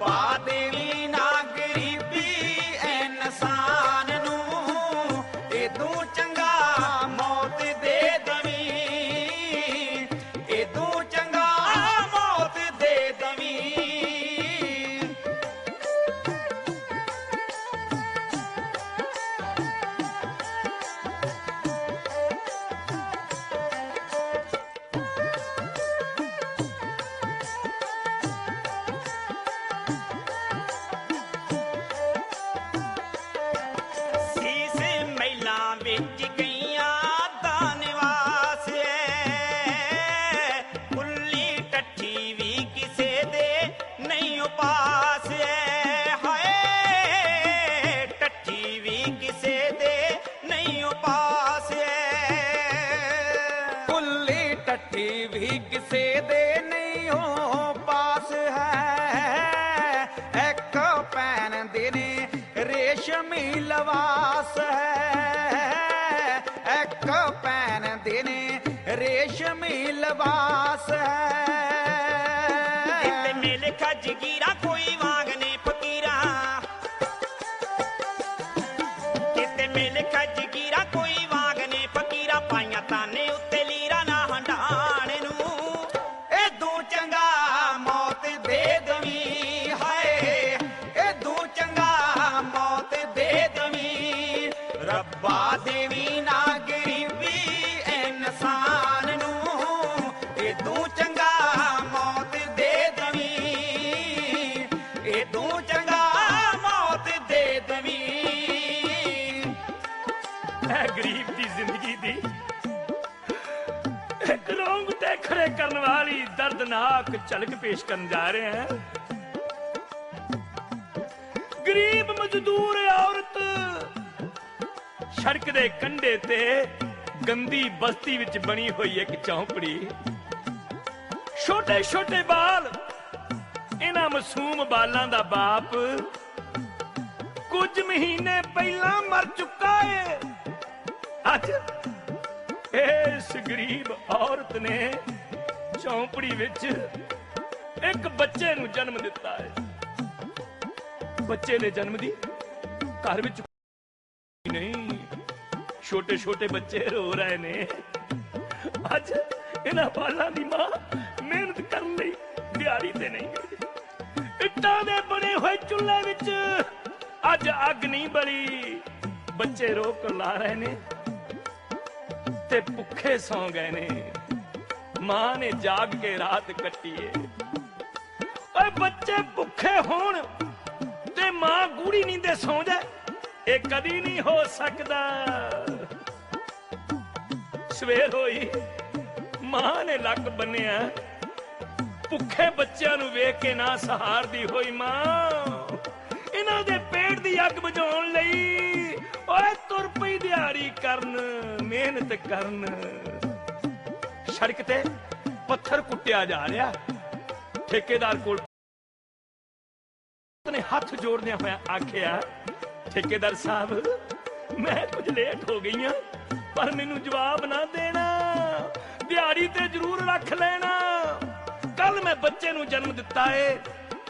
बातें ਕੁੱਲੀ ਵੀ ਕਿਸੇ ਦੇ ਨਹੀਂ ਹੋ ਪਾਸ ਹੈ। ਇੱਕ ਪੈਨ ਦੇ ਨੇ ਰੇਸ਼ਮੀ ਲਵਾਸ ਹੈ। ਇੱਕ ਪੈਨ ਦੇ ਨੇ ਰੇਸ਼ਮੀ ਲਵਾਸ ਹੈ। ਜਿੱਤੇ ਮੇਲੇ ਖਜਗੀਰਾ, ਕੋਈ ਵਾਂਗ ਨਹੀਂ ਫਕੀਰਾ। ਕਿਤੇ ਮੇਲੇ ਖਜਗੀਰਾ, ਕੋਈ ਵਾਂਗ ਨਹੀਂ ਫਕੀਰਾ। ਪਾਈਆਂ ਤਾਨੇ ਇਹ ਗਰੀਬ ਦੀ ਜ਼ਿੰਦਗੀ ਦੀ। ਇੱਕ ਰੋਂਗਟੇ ਖੜੇ ਕਰਨ ਵਾਲੀ ਦਰਦਨਾਕ ਝਲਕ ਪੇਸ਼ ਕਰਨ ਜਾ ਰਹੇ ਹਾਂ। ਗਰੀਬ ਮਜ਼ਦੂਰ ਔਰਤ ਸੜਕ ਦੇ ਕੰਢੇ ਤੇ ਗੰਦੀ ਬਸਤੀ ਵਿੱਚ ਬਣੀ ਹੋਈ ਇੱਕ ਚੌਂਪੜੀ ਛੋਟੇ ਛੋਟੇ ਬਾਲ, ਇਹਨਾਂ ਮਾਸੂਮ ਬਾਲਾਂ ਦਾ ਬਾਪ ਕੁਝ ਮਹੀਨੇ ਪਹਿਲਾਂ ਮਰ ਚੁੱਕਾ ਏ। ਅੱਜ ਇਸ ਗਰੀਬ ਔਰਤ ਨੇ ਚੌਂਪੜੀ ਵਿੱਚ ਇੱਕ ਬੱਚੇ ਨੂੰ ਜਨਮ ਦਿੱਤਾ ਹੈ। ਬੱਚੇ ਨੇ ਜਨਮ ਦੀ ਘਰ ਵਿੱਚ ਨਹੀਂ ਛੋਟੇ ਛੋਟੇ ਬੱਚੇ ਰੋ ਰਹੇ ਨੇ। ਅੱਜ ਇਹਨਾਂ ਬਾਲਾਂ ਦੀ ਮਾਂ ਮਿਹਨਤ ਕਰਨ ਲਈ ਦਿਹਾੜੀ ਤੇ ਨਹੀਂ ਗਈ। ਇੱਟਾਂ ਦੇ ਬਣੇ ਹੋਏ ਚੁੱਲ੍ਹੇ ਵਿੱਚ ਅੱਜ ਅੱਗ ਨਹੀਂ ਬਲੀ। ਬੱਚੇ ਰੋਕ ਲਾ ਰਹੇ ਨੇ। ਤੇ ਭੁੱਖੇ ਸੌ ਗਏ ਨੇ। ਮਾਂ ਨੇ ਜਾਗ ਕੇ ਰਾਤ ਕੱਟੀ ਏ ਓਏ ਬੱਚੇ ਭੁੱਖੇ ਹੋਣ ਤੇ ਮਾਂ ਗੂੜੀ ਨੀਂਦੇ ਸੌ ਜਾਏ, ਇਹ ਕਦੀ ਨਹੀਂ ਹੋ ਸਕਦਾ। ਸਵੇਰ ਹੋਈ, ਮਾਂ ਨੇ ਲੱਕ ਬੰਨਿਆ। ਭੁੱਖੇ ਬੱਚਿਆਂ ਨੂੰ ਵੇਖ ਕੇ ਨਾ ਸਹਾਰਦੀ ਹੋਈ ਮਾਂ। ਇਹਨਾਂ ਦੇ ਪੇਟ ਦੀ ਅੱਗ ਬੁਝਾਉਣ ਲਈ ਓਏ ਤੁਰ ਪਈ ਦਿਹਾੜੀ ਕਰਨ, ਮਿਹਨਤ ਕਰਨ। ਸੜਕ ਤੇ ਪੱਥਰ ਕੁੱਟਿਆ ਜਾ ਰਿਹਾ। ਠੇਕੇਦਾਰ ਕੋਲ ਨੇ ਹੱਥ ਜੋੜਦਿਆਂ ਹੋਇਆ ਆਖਿਆ, ਠੇਕੇਦਾਰ ਸਾਹਿਬ, ਮੈਂ ਕੁਝ ਲੇਟ ਹੋ ਗਈ ਹਾਂ ਪਰ ਮੈਨੂੰ ਜਵਾਬ ਨਾ ਦੇਣਾ। ਦਿਹਾੜੀ ਤੇ ਜ਼ਰੂਰ ਰੱਖ ਲੈਣਾ। ਕੱਲ ਮੈਂ ਬੱਚੇ ਨੂੰ ਜਨਮ ਦਿੱਤਾ ਏ।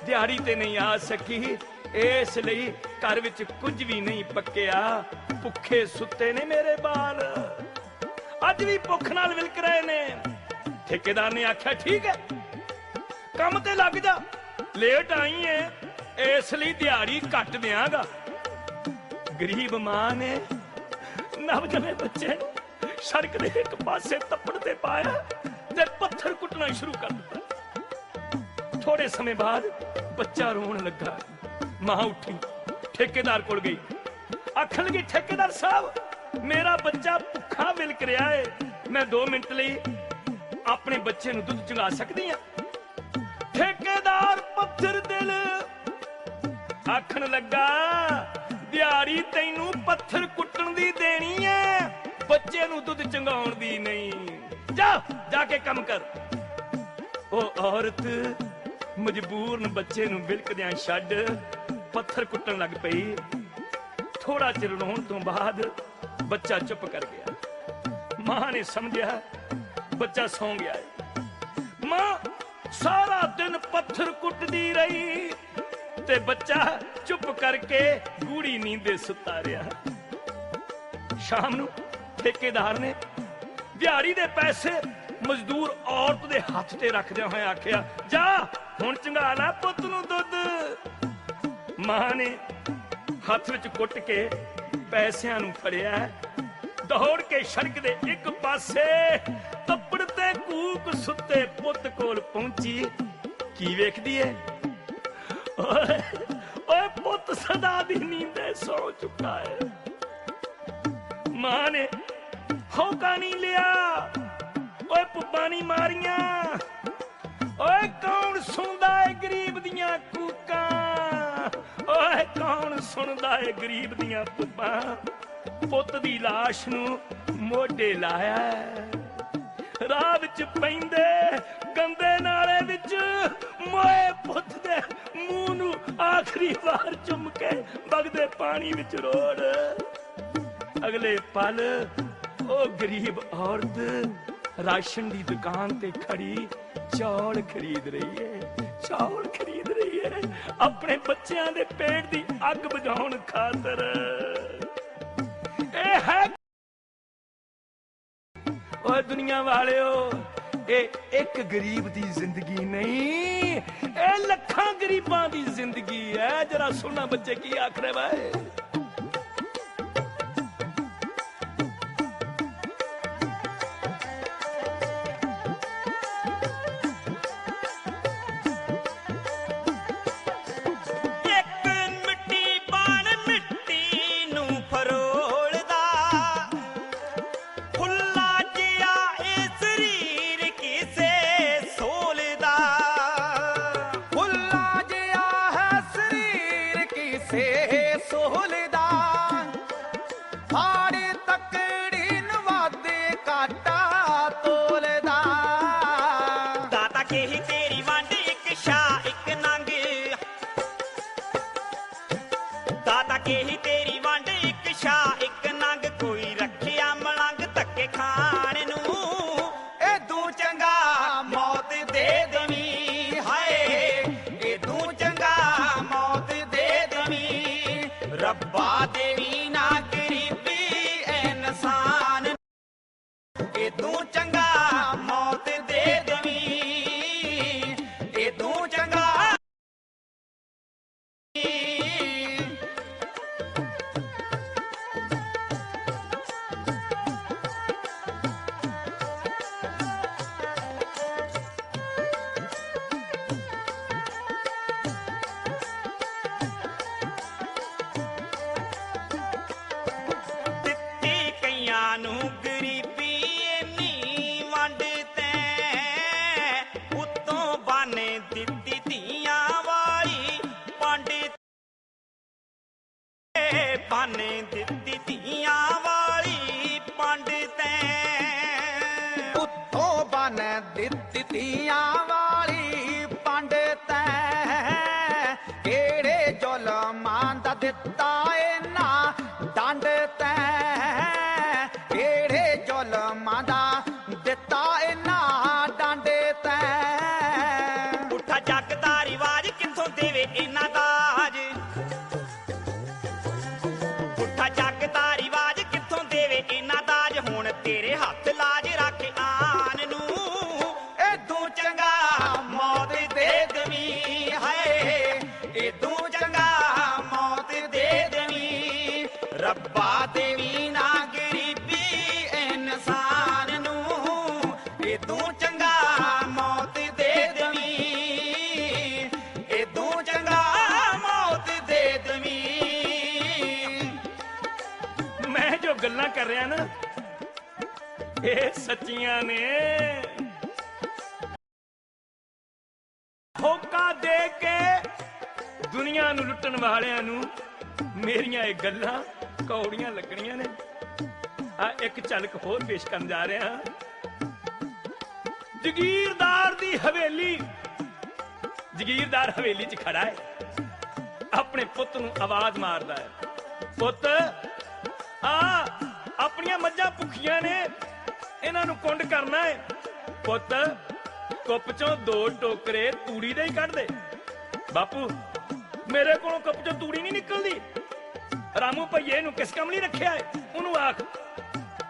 ਦਿਹਾੜੀ ਤੇ ਨਹੀਂ ਆ ਸਕੀ। ਇਸ ਲਈ ਘਰ ਵਿੱਚ ਕੁਝ ਵੀ ਨਹੀਂ ਪੱਕਿਆ। ਭੁੱਖੇ ਸੁੱਤੇ ਨੇ ਮੇਰੇ ਬਾਲ। ਅੱਜ ਵੀ ਭੁੱਖ ਨਾਲ ਵਿਲਕ ਰਹੇ ਨੇ। ਠੇਕੇਦਾਰ ਨੇ ਆਖਿਆ, ਠੀਕ ਹੈ, ਕੰਮ ਤੇ ਲੱਗ ਜਾ। ਲੇਟ ਆਈ ਏ। ਇਸ ਲਈ ਦਿਹਾੜੀ ਕੱਟ ਦਿਆਂਗਾ। ਗਰੀਬ ਮਾਂ ਨੇ ਨਵਜੰਮੇ ਬੱਚੇ ਨੂੰ ਸੜਕ ਦੇ ਇੱਕ ਪਾਸੇ ਤੱਪੜ ਤੇ ਪਾਇਆ ਤੇ ਪੱਥਰ ਕੁੱਟਣਾ ਸ਼ੁਰੂ ਕਰ ਦਿੱਤਾ। ਥੋੜੇ ਸਮੇਂ ਬਾਅਦ ਬੱਚਾ ਰੋਣ ਲੱਗਾ। ਮਾਂ ਉੱਠੀ, ਠੇਕੇਦਾਰ ਕੋਲ ਗਈ। ਆਖਣ ਲੱਗੀ ਠੇਕੇਦਾਰ ਸਾਹਿਬ, ਮੇਰਾ ਬੱਚਾ ਭੁੱਖਾ ਵਿਲਕ ਰਿਹਾ ਏ। ਮੈਂ 2 ਮਿੰਟ ਲਈ ਆਪਣੇ ਬੱਚੇ ਨੂੰ ਦੁੱਧ ਚੁੰਗਾ ਸਕਦੀ ਆ। ਠੇਕੇਦਾਰ ਪੱਥਰ ਦਿਲ ਆਖਣ ਲੱਗਾ, ਦਿਹਾੜੀ ਤੈਨੂੰ ਪੱਥਰ ਕੁੱਟਣ ਦੀ ਦੇਣੀ ਐ ਬੱਚੇ ਨੂੰ ਦੁੱਧ ਚੰਗਾਉਣ ਦੀ ਨਹੀਂ। ਜਾ ਜਾ ਕੇ ਕੰਮ ਕਰ। ਉਹ ਔਰਤ ਮਜਬੂਰਨ ਬੱਚੇ ਨੂੰ ਬਿਲਕਦਿਆਂ ਛੱਡ ਪੱਥਰ ਕੁੱਟਣ ਲੱਗ ਪਈ। ਥੋੜਾ ਚਿਰ ਰੋਣ ਤੋਂ ਬਾਅਦ ਬੱਚਾ ਚੁੱਪ ਕਰ ਗਿਆ। ਮਾਂ ਨੇ ਸਮਝਿਆ, ਬੱਚਾ ਸੌਂ ਗਿਆ ਮਾਂ, ਸਾਰਾ ਦਿਨ ਪੱਥਰ ਕੁੱਟਦੀ ਰਹੀ ਤੇ ਬੱਚਾ ਚੁੱਪ ਕਰਕੇ ਗੂੜੀ ਨੀਂਦੇ ਸੁੱਤਾ ਰਿਹਾ ਸ਼ਾਮ ਨੂੰ ਠੇਕੇਦਾਰ ਨੇ ਦਿਹਾੜੀ ਦੇ ਪੈਸੇ ਮਜ਼ਦੂਰ ਔਰਤ ਦੇ ਹੱਥ ਤੇ ਰੱਖਦਿਆਂ ਹੋਇਆ ਆਖਿਆ, ਜਾ, ਹੁਣ ਚੰਗਾ ਲੈ ਪੁੱਤ ਨੂੰ ਦੁੱਧ। ਮਾਂ ਨੇ ਹੱਥ ਵਿੱਚ ਕੁੱਟ ਕੇ ਪੈਸਿਆਂ ਨੂੰ ਫੜਿਆ। ਦੌੜ ਕੇ ਸੜਕ ਦੇ ਇੱਕ ਪਾਸੇ ਤੱਪੜ ਤੇ ਕੂਕ ਸੁੱਤੇ ਪੁੱਤ ਕੋਲ ਪਹੁੰਚੀ। ਕੀ ਵੇਖਦੀ ਏ? ਓਏ ਪੁੱਤ ਸਦਾ ਦੀ ਨੀਂਦੇ ਸੌ ਚੁੱਕਾ ਹੈ ਮਾਂ ਨੇ ਹੌਕਾ ਨਹੀਂ ਲਿਆ। ਓਏ ਪੁੱਪਾਂ ਨਹੀਂ ਮਾਰੀਆਂ। ਓਏ ਕੌਣ ਸੁਣਦਾ ਏ ਗਰੀਬ ਦੀਆਂ ਕੂਕਾਂ? ਓਏ, ਕੌਣ ਸੁਣਦਾ ਏ ਗਰੀਬ ਦੀਆਂ ਪੁੱਪਾਂ ਪੁੱਤ ਦੀ ਲਾਸ਼ ਨੂੰ ਮੋਢੇ ਲਾਇਆ। ਰਾਹ ਵਿੱਚ ਪੈਂਦੇ, ਗੰਦੇ ਨਾਲੇ ਵਿੱਚ ਮੋਏ ਪੁੱਤ ਦੇ ਮੂੰਹ ਨੂੰ ਆਖਰੀ ਵਾਰ ਚੁੰਮ ਕੇ ਵਗਦੇ ਪਾਣੀ ਵਿੱਚ ਰੋੜ। ਅਗਲੇ ਪਲ ਉਹ ਗਰੀਬ ਔਰਤ ਰਾਸ਼ਨ ਦੀ ਦੁਕਾਨ ਤੇ ਖੜੀ ਚੌਲ ਖਰੀਦ ਰਹੀ ਹੈ ਚੌਲ ਖਰੀਦ ਆਪਣੇ ਬੱਚਿਆਂ ਦੇ ਪੇਟ ਦੀ ਅੱਗ ਬੁਝਾਉਣ ਖਾਤਰ। ਇਹ ਹੈ ਓਏ ਦੁਨੀਆ ਵਾਲਿਓ, ਇਹ ਇੱਕ ਗਰੀਬ ਦੀ ਜ਼ਿੰਦਗੀ ਨਹੀਂ, ਇਹ ਲੱਖਾਂ ਗਰੀਬਾਂ ਦੀ ਜ਼ਿੰਦਗੀ ਹੈ। ਜਰਾ ਸੁਣਨਾ ਬੱਚੇ ਕੀ ਆਖ ਰਹੇ ਵਾਏ महादेवी ਇਹ ਸੱਚੀਆਂ ਨੇ। ਹੋਕਾ ਦੇ ਕੇ ਦੁਨੀਆ ਨੂੰ ਲੁੱਟਣ ਵਾਲਿਆਂ ਨੂੰ ਮੇਰੀਆਂ ਇਹ ਗੱਲਾਂ ਕੌੜੀਆਂ ਲੱਗਣੀਆਂ ਨੇ। ਆ ਇੱਕ ਝਲਕ ਹੋਰ ਪੇਸ਼ ਕਰਨ ਜਾ ਰਿਹਾ। ਜਗੀਰਦਾਰ ਦੀ ਹਵੇਲੀ। ਜਗੀਰਦਾਰ ਹਵੇਲੀ 'ਚ ਖੜਾ ਹੈ। ਆਪਣੇ ਪੁੱਤ ਨੂੰ ਆਵਾਜ਼ ਮਾਰਦਾ ਹੈ। ਪੁੱਤ ਆ ਆਪਣੀਆਂ ਮੱਝਾਂ ਭੁੱਖੀਆਂ ਨੇ। ਇਹਨਾਂ ਨੂੰ ਕੁੰਡ ਕਰਨਾ ਹੈ। ਪੁੱਤ, ਕੁੱਪ ਚੋਂ ਦੋ ਟੋਕਰੇ ਤੂੜੀ ਦੇ ਹੀ ਕੱਢ ਦੇ। ਬਾਪੂ, ਮੇਰੇ ਕੋਲੋਂ ਕੁੱਪ ਚੋਂ ਤੂੜੀ ਨਹੀਂ ਨਿਕਲਦੀ। ਰਾਮੂ ਭਈਏ ਨੂੰ ਕਿਸ ਕੰਮ ਲਈ ਰੱਖਿਆ ਹੈ? ਉਹਨੂੰ ਆਖ।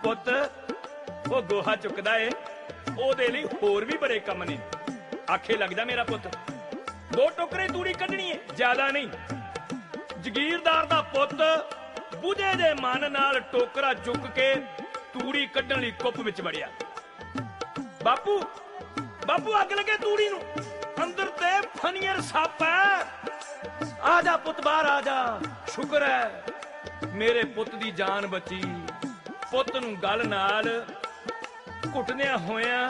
ਪੁੱਤ, ਉਹ ਗੋਹਾ ਚੁੱਕਦਾ ਏ। ਉਹਦੇ ਲਈ ਹੋਰ ਵੀ ਬੜੇ ਕੰਮ ਨੇ। ਆਖੇ ਲੱਗਦਾ ਮੇਰਾ ਪੁੱਤ। ਦੋ ਟੋਕਰੇ ਤੂੜੀ ਕੱਢਣੀ ਏ, ਜ਼ਿਆਦਾ ਨਹੀਂ। ਜਗੀਰਦਾਰ ਦਾ ਪੁੱਤ ਬੁਝੇ ਦੇ ਮਨ ਨਾਲ ਟੋਕਰਾ ਚੁੱਕ ਕੇ ਤੂੜੀ ਕੱਢਣ ਲਈ ਕੁੱਪ ਵਿੱਚ ਵੜਿਆ। ਬਾਪੂ ਬਾਪੂ ਅੱਗ ਲੱਗੇ ਤੂੜੀ ਨੂੰ। ਅੰਦਰ ਤੇ ਫਨੀਅਰ ਸੱਪ ਹੈ। ਆ ਜਾ ਪੁੱਤ ਬਾਹਰ, ਆ ਜਾ। ਸ਼ੁਕਰ ਹੈ ਮੇਰੇ ਪੁੱਤ ਦੀ ਜਾਨ ਬਚੀ। ਪੁੱਤ ਨੂੰ ਗਲ ਨਾਲ ਘੁੱਟਦਿਆਂ ਹੋਇਆਂ,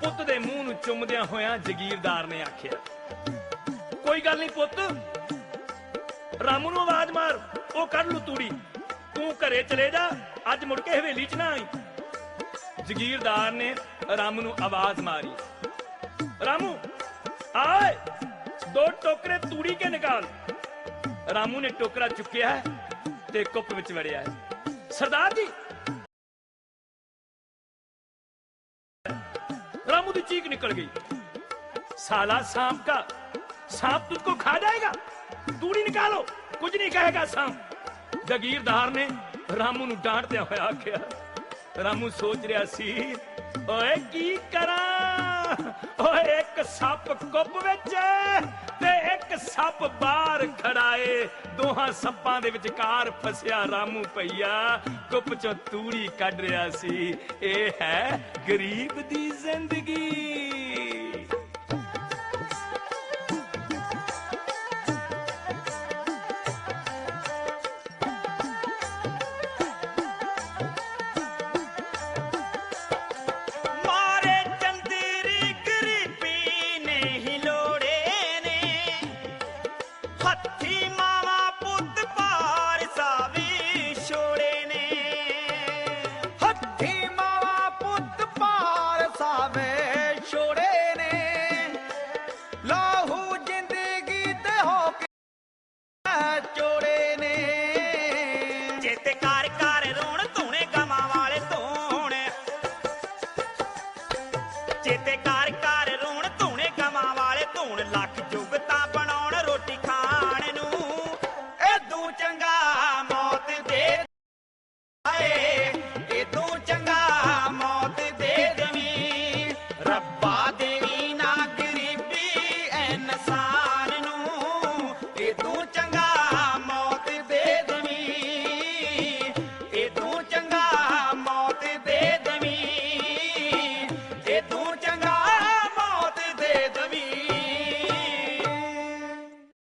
ਪੁੱਤ ਦੇ ਮੂੰਹ ਨੂੰ ਚੁੰਮਦਿਆਂ ਹੋਇਆਂ ਜਗੀਰਦਾਰ ਨੇ ਆਖਿਆ, ਕੋਈ ਗੱਲ ਨਹੀਂ ਪੁੱਤ, ਰਾਮੂ ਨੂੰ ਆਵਾਜ਼ ਮਾਰ, ਉਹ ਕੱਢ ਲੂ ਤੂੜੀ। ਤੂੰ ਘਰੇ ਚਲੇ ਜਾ ਅੱਜ ਮੁੜ ਕੇ ਹਵੇਲੀ 'ਚ ਨਾ ਆਈ ਜਗੀਰਦਾਰ ਨੇ ਰਾਮੂ ਨੂੰ ਆਵਾਜ਼ ਮਾਰੀ ਰਾਮੂ ਆਏ ਦੋ ਟੋਕਰੇ ਤੂੜੀ ਕੇ ਨਿਕਾਲ ਰਾਮੂ ਨੇ ਟੋਕਰਾ ਚੁੱਕਿਆ ਹੈ ਤੇ ਕੁੱਪ ਵਿੱਚ ਵੜਿਆ ਹੈ ਸਰਦਾਰ ਜੀ रामू की चीख निकल गई साला सांप का सांप तुझको खा जाएगा तूड़ी निकालो कुछ नहीं कहेगा सांप ਜ਼ਗੀਰਦਾਰ ਨੇ ਰਾਮੂ ਨੂੰ ਡਾਂਟਦਿਆਂ ਹੋਇਆ ਆਖਿਆ, ਰਾਮੂ ਸੋਚ ਰਿਹਾ ਸੀ, ਓਏ ਕੀ ਕਰਾਂ? ਓਏ ਇੱਕ ਸੱਪ ਕੁੱਪ ਵਿੱਚ ਤੇ ਇੱਕ ਸੱਪ ਬਾਹਰ ਖੜਾਏ ਦੋਹਾਂ ਸੱਪਾਂ ਦੇ ਵਿਚਕਾਰ ਫਸਿਆ ਰਾਮੂ ਪਈਆ ਕੁੱਪ ਚੋਂ ਤੂੜੀ ਕੱਢ ਰਿਹਾ ਸੀ। ਇਹ ਹੈ ਗਰੀਬ ਦੀ ਜ਼ਿੰਦਗੀ।